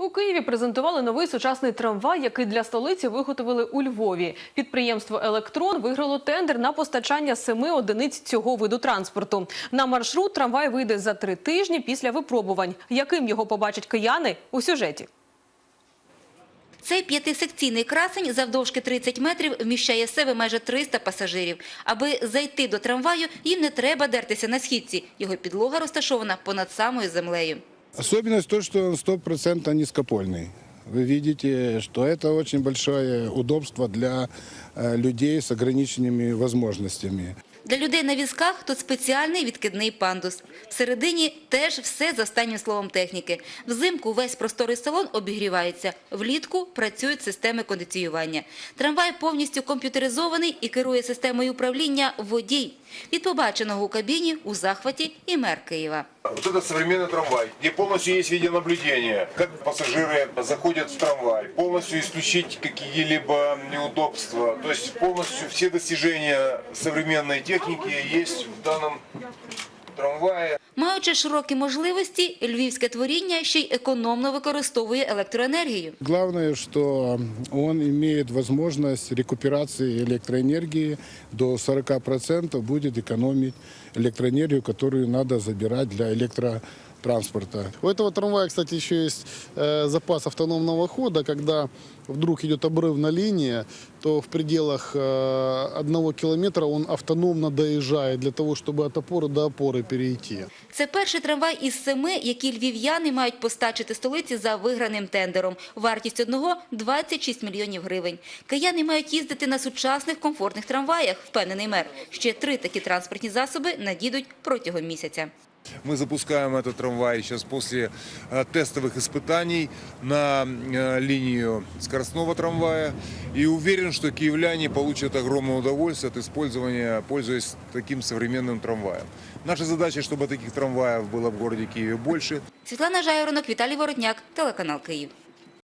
У Києві презентували новий сучасний трамвай, який для столиці виготовили у Львові. Підприємство Електрон виграло тендер на постачання семи одиниць цього виду транспорту. На маршрут трамвай вийде за три тижні після випробувань. Яким його побачать кияни у сюжеті? Цей п'ятисекційний красень завдовжки 30 метрів вміщає в себе майже 300 пасажирів. Аби зайти до трамваю, їм не треба дертися на східці. Його підлога розташована понад самою землею. Особенность то, что он 100% низкопольный. Вы видите, что это очень большое удобство для э, людей с ограниченными возможностями. Для людей на візках тут спеціальний відкидний пандус. Всередині теж все за останнім словом техніки. Взимку весь просторий салон обігрівається. Влітку працюють системи кондиціювання. Трамвай повністю комп'ютеризований і керує системою управління водій. Від побаченого у кабіні у захваті і мер Києва. Вот это современный трамвай, где полностью есть видеонаблюдение, как пассажиры заходят в трамвай, полностью исключить какие-либо неудобства. То есть полностью все достижения современной техники есть в данном трамвае. Маючи широкі можливості, львівське творіння ще й економно використовує електроенергію. Главное, что он имеет возможность рекуперации электроэнергии до 40% будет экономить электроэнергию, которую надо забирать для электротранспорта. У этого трамвая, кстати, еще есть э, запас автономного хода. Когда вдруг идет обрывная линия, то в пределах э, одного километра он автономно доезжает для того, чтобы от опоры до опоры перейти. Це перший трамвай із семи, які львів'яни мають постачити столиці за виграним тендером. Вартість одного – 26 мільйонів гривень. Кияни мають їздити на сучасних комфортних трамваях, впевнений мер. Ще три такі транспортні засоби надійдуть протягом місяця. Мы запускаем этот трамвай сейчас после э, тестовых испытаний на э, линию скоростного трамвая. И уверен, что киевляне получат огромное удовольствие от использования, пользуясь таким современным трамваем. Наша задача, чтобы таких трамваев было в городе Киеве больше. Світлана Жайворонок, Віталій Воротняк, телеканал «Київ».